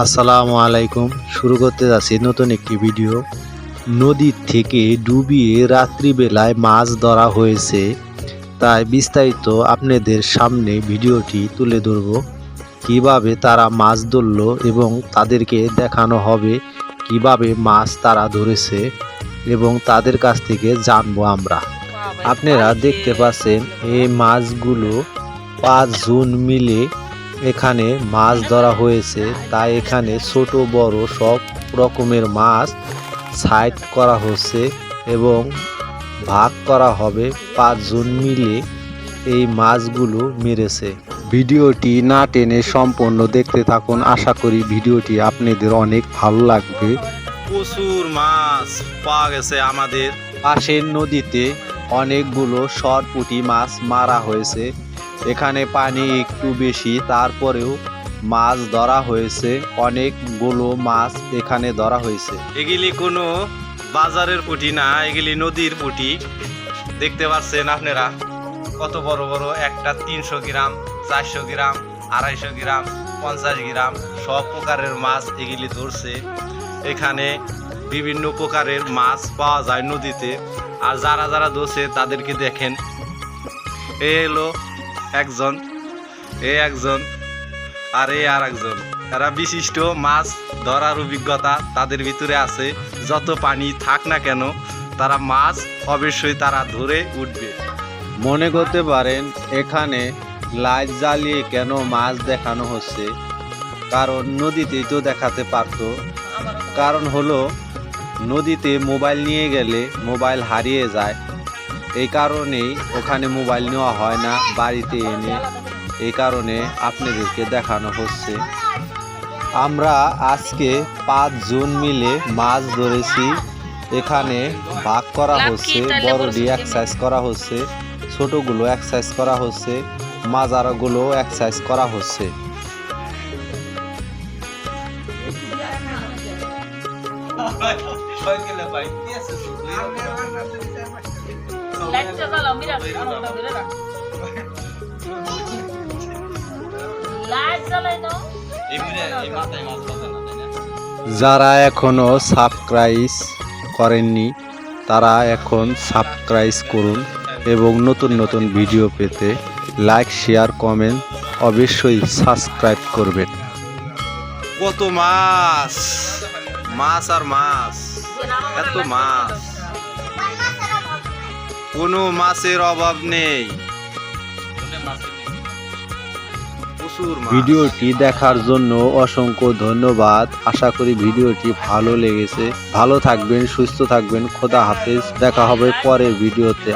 আসসালামু আলাইকুম। শুরু করতে যাচ্ছি নতুন একটি ভিডিও। নদীর থেকে ডুবিয়ে রাত্রিবেলায় মাছ ধরা হয়েছে। তাই বিস্তারিত আপনাদের সামনে ভিডিওটি তুলে ধরব। কীভাবে তারা মাছ ধরলো এবং তাদেরকে দেখানো হবে, কীভাবে মাছ তারা ধরেছে এবং তাদের কাছ থেকে জানব আমরা। আপনারা দেখতে পাচ্ছেন, এই মাছগুলো পাঁচ জুন মিলে এখানে মাছ ধরা হয়েছে তাই এখানে ছোট বড় সব রকমের মাছ সাইড করা হচ্ছে এবং ভাগ করা হবে। পাঁচজন মিলে এই মাছগুলো মেরেছে। ভিডিওটি না টেনে সম্পূর্ণ দেখতে থাকুন। আশা করি ভিডিওটি আপনাদের অনেক ভালো লাগবে। প্রচুর মাছ পাওয়া গেছে আমাদের। পাশের নদীতে অনেকগুলো সরপুটি মাছ মারা হয়েছে। এখানে পানি একটু বেশি, তারপরেও মাছ ধরা হয়েছে। অনেকগুলো মাছ এখানে ধরা হয়েছে। এগুলি কোনো বাজারের পুঁটি না, এগুলি নদীর পুঁটি। দেখতে পাচ্ছেন আপনারা কত বড় বড়, একটা তিনশো গ্রাম, চারশো গ্রাম, আড়াইশো গ্রাম, পঞ্চাশ গ্রাম, সব প্রকারের মাছ এগুলি ধরছে। এখানে বিভিন্ন প্রকারের মাছ পাওয়া যায় নদীতে। আর যারা যারা ধরছে তাদেরকে দেখেন। এ এলো একজন, এ একজন, আর এ আর একজন। এরা বিশিষ্ট মাছ ধরার অভিজ্ঞতা তাদের ভিতরে আছে। যত পানি থাক না কেন, তারা মাছ অবশ্যই তারা ধরে উঠবে। মনে করতে পারেন, এখানে লাইট জ্বালিয়ে কেন মাছ দেখানো হচ্ছে? কারণ নদীতেই তো দেখাতে পারতো। কারণ হলো, নদীতে মোবাইল নিয়ে গেলে মোবাইল হারিয়ে যায়। এই কারণেই ওখানে মোবাইল নেওয়া হয় না বাড়িতে এনে। এই কারণে আপনাদেরকে দেখানো হচ্ছে। আমরা আজকে পাঁচ জন মিলে মাছ ধরেছি। এখানে ভাগ করা হচ্ছে বড়ডি এক্সারসাইজ করা হচ্ছে ছোটগুলো এক্সারসাইজ করা হচ্ছে মাজারগুলো এক্সারসাইজ করা হচ্ছে। যারা এখনও সাবস্ক্রাইব করেননি, তারা এখন সাবস্ক্রাইব করুন এবং নতুন নতুন ভিডিও পেতে লাইক শেয়ার কমেন্ট অবশ্যই সাবস্ক্রাইব করবেন। কত মাছ? মাছ আর মাছ। এত মাছ। কোনো মাছের অভাব নেই। ভিডিওটি দেখার জন্য অসংখ্য ধন্যবাদ। আশা করি ভিডিওটি ভালো লেগেছে। ভালো থাকবেন সুস্থ থাকবেন। খোদা হাফেজ। দেখা হবে পরের ভিডিওতে।